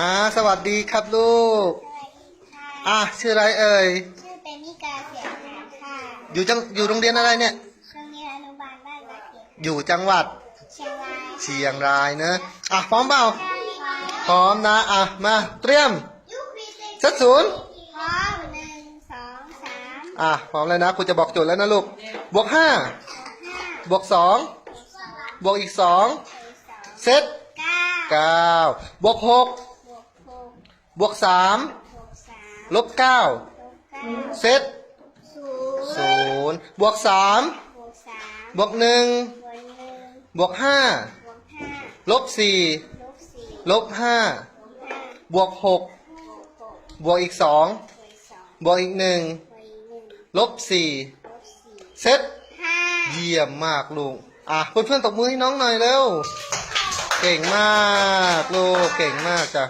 อ่าสวัสดีครับลูกสวัสดีค่ะอะชื่ออะไรเอ่ย ชื่อเปมิกาเสียงหาค่ะอยู่จังอยู่โรงเรียนอะไรเนี่ย โรงเรียนอนุบาลบ้านบาเก็ตอยู่จังหวัดเชียงรายเชียงรายเนอะอะพร้อมเปล่า พร้อมพร้อมนะอะมาเตรียมยุควิเศษเซตศูนย์พร้อมหนึ่งสองสามอะพร้อมแล้วนะครูจะบอกโจทย์แล้วนะลูก บวกห้าห้าบวกสองสองบวกอีกสองสองเซตเก้าเก้าบวกหกบวกหก บวกสามบวกสามลบเก้าลบเก้าเซตศูนย์ศูนย์บวกสามบวกสามบวกหนึ่งบวกหนึ่งบวกห้าบวกห้าลบสี่ลบสี่ลบห้าลบห้าบวกหกบวกหกบวกอีกสองบวกสองบวกอีกหนึ่งบวกอีกหนึ่งลบสี่ลบสี่เซตห้าเยี่ยมมากลูก อะเพื่อนๆตบมือให้น้องหน่อยเร็ว เก่งมากลูก เก่งมากจ้ะ